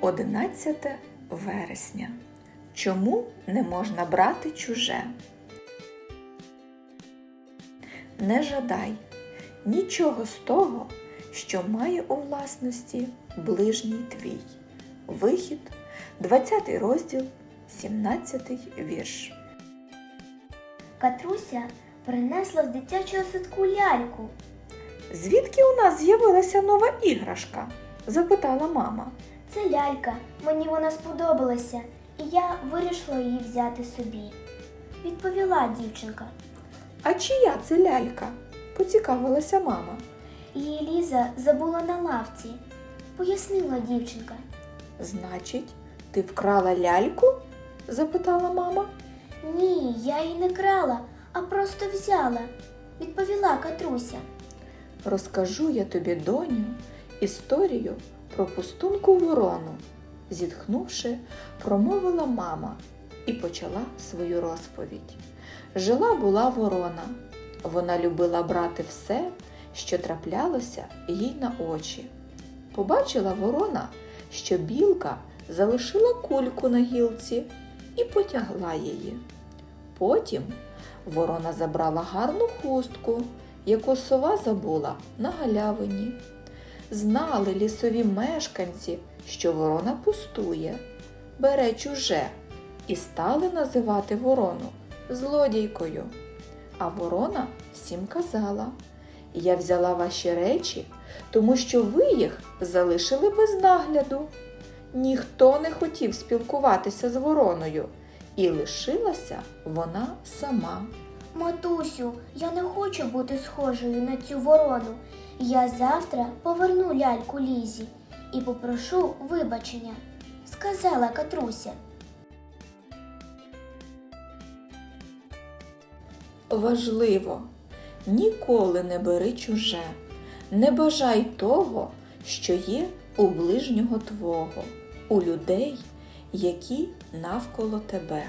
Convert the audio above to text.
11 вересня. Чому не можна брати чуже? Не жадай нічого з того, що має у власності ближній твій. Вихід, 20 розділ, 17 вірш. Катруся принесла з дитячого садку ляльку. Звідки у нас з'явилася нова іграшка? запитала мама. Це лялька, мені вона сподобалася, і я вирішила її взяти собі. Відповіла дівчинка. А чия це лялька? поцікавилася мама. Її Ліза забула на лавці, пояснила дівчинка. Значить, ти вкрала ляльку? запитала мама. Ні, я її не крала, а просто взяла, відповіла Катруся. Розкажу я тобі, доню, історію про пустунку ворону. Зітхнувши, промовила мама і почала свою розповідь. Жила була ворона. Вона любила брати все, що траплялося їй на очі. Побачила ворона, що білка залишила кульку на гілці і потягла її. Потім ворона забрала гарну хустку, яку сова забула на галявині. Знали лісові мешканці, що ворона пустує, бере чуже, і стали називати ворону злодійкою. А ворона всім казала: Я взяла ваші речі, тому що ви їх залишили без нагляду. Ніхто не хотів спілкуватися з вороною, і лишилася вона сама. Матусю, я не хочу бути схожою на цю ворону. Я завтра поверну ляльку Лізі і попрошу вибачення, сказала Катруся. Важливо, ніколи не бери чуже, не бажай того, що є у ближнього твого, у людей, які навколо тебе.